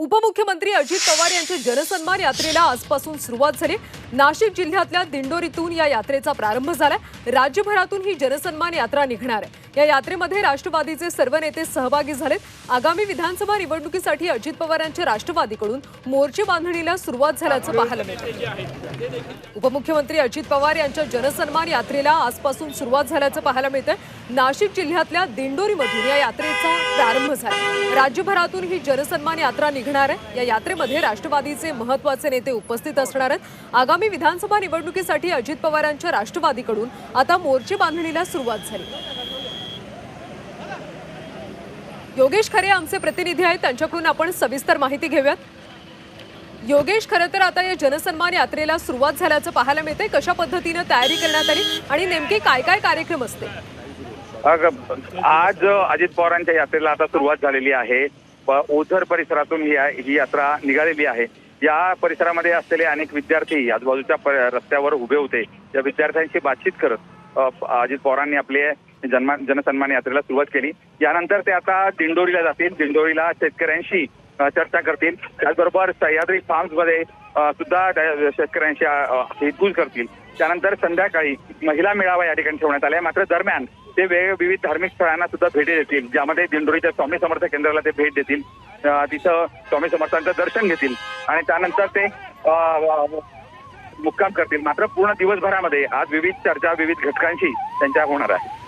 उपमुख्यमंत्री अजित पवार यांच्या जनसन्मान यात्रेला आजपासून सुरुवात झाली. नाशिक जिल्ह्यातल्या दिंडोरीतून या यात्रेचा प्रारंभ झालाय. राज्यभरातून ही जनसन्मान यात्रा निघणार आहे. या यात्रेमध्ये राष्ट्रवादीचे सर्व नेते सहभागी झालेत. आगामी विधानसभा निवडणुकीसाठी अजित पवार यांच्या राष्ट्रवादीकडून मोर्चे बांधणीला सुरुवात झाल्याचं पाहायला मिळतं उपमुख्यमंत्री अजित पवार यांच्या जनसन्मान यात्रेला आजपासून सुरुवात झाल्याचं पाहायला मिळतंय. नाशिक जिल्ह्यातल्या दिंडोरीमधून या यात्रेचा प्रारंभ झाला. राज्यभरातून ही जनसन्मान यात्रा निघणार आहे. या यात्रेमध्ये राष्ट्रवादीचे महत्त्वाचे नेते उपस्थित असणार आहेत. आगामी विधानसभा निवडणुकीसाठी अजित पवारांच्या राष्ट्रवादीकडून आता मोर्चे बांधणीला सुरुवात झाली. योगेश खरे आमचे प्रतिनिधी आहेत. त्यांच्याकडून आपण सविस्तर माहिती घेऊयात. योगेश खरं तर आता या जनसन्मान यात्रेला सुरुवात झाल्याचं पाहायला मिळते कशा पद्धतीनं तयारी करण्यात आली आणि नेमके काय काय कार्यक्रम असते? आज अजित पवारांच्या यात्रेला आता सुरुवात झालेली आहे. प- ओझर परिसरातून ही यात्रा निघालेली आहे. या परिसरामध्ये असलेले अनेक विद्यार्थी आजूबाजूच्या रस्त्यावर उभे होते. या विद्यार्थ्यांशी बातचीत करत अजित पवारांनी आपले जन्मा जनसन्मान यात्रेला सुरुवात केली. यानंतर ते आता दिंडोरीला जातील. दिंडोरीला शेतकऱ्यांशी चर्चा करतील. त्याचबरोबर सह्याद्री फार्म्समध्ये सुद्धा शेतकऱ्यांशी हितगुज करतील. त्यानंतर संध्याकाळी महिला मेळावा या ठिकाणी ठेवण्यात आला आहे मात्र दरम्यान ते वेग विविध धार्मिक स्थळांना सुद्धा भेटी देतील. ज्यामध्ये दिंडोरीच्या स्वामी समर्थ केंद्राला ते भेट देतील. तिथं स्वामी समर्थांचं दर्शन घेतील. आणि त्यानंतर ते मुक्काम करतील. मात्र पूर्ण दिवसभरामध्ये आज विविध चर्चा विविध घटकांशी त्यांच्या होणार आहे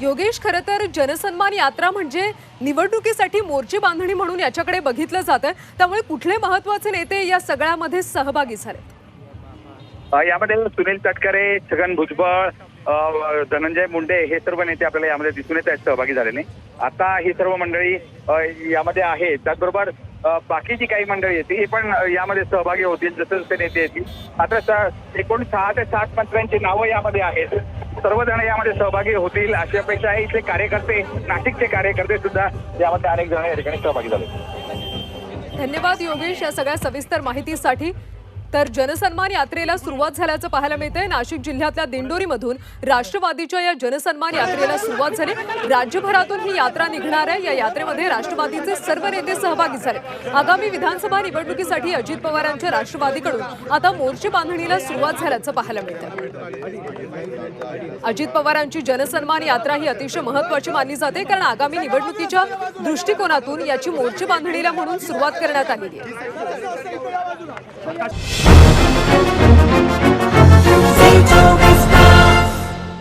योगेश खरं तर जनसन्मान यात्रा म्हणजे निवडणुकीसाठी मोर्चे बांधणी म्हणून याच्याकडे बघितलं जातं त्यामुळे कुठले महत्त्वाचे नेते या सगळ्यामध्ये सहभागी झाले यामध्ये सुनील तटकरे छगन भुजबळ धनंजय मुंडे हे सर्व नेते आपल्याला यामध्ये दिसून येत आहेत सहभागी झालेले. आता ही सर्व मंडळी यामध्ये आहे. त्याचबरोबर बाकीची काही मंडळी येतील हे पण यामध्ये सहभागी होतील जसे जसे नेते येतील. आता एकूण सहा ते सात मंत्र्यांची नावं यामध्ये आहेत. सर्वजण यामध्ये सहभागी होतील अशी अपेक्षा आहे. इथले कार्यकर्ते नाशिकचे कार्यकर्ते सुद्धा यामध्ये अनेक जण या ठिकाणी सहभागी झाले. धन्यवाद योगेश या सगळ्या सविस्तर माहितीसाठी. तर जनसन्मान यात्रेला सुरुवात झाल्याचं पाहायला मिळतंय. नाशिक जिल्ह्यातल्या दिंडोरीमधून राष्ट्रवादीच्या या जनसन्मान यात्रेला सुरुवात झाली. राज्यभरातून ही यात्रा निघणार आहे. या यात्रेमध्ये राष्ट्रवादीचे सर्व नेते सहभागी झाले. आगामी विधानसभा निवडणुकीसाठी अजित पवारांच्या राष्ट्रवादीकडून आता मोर्चे बांधणीला सुरुवात झाल्याचं पाहायला मिळतंय. अजित पवारांची जनसन्मान यात्रा ही अतिशय महत्वाची मानली जाते कारण आगामी निवडणुकीच्या दृष्टिकोनातून याची मोर्चे बांधणीला म्हणून सुरुवात करण्यात आलेली आहे. রাখা যায়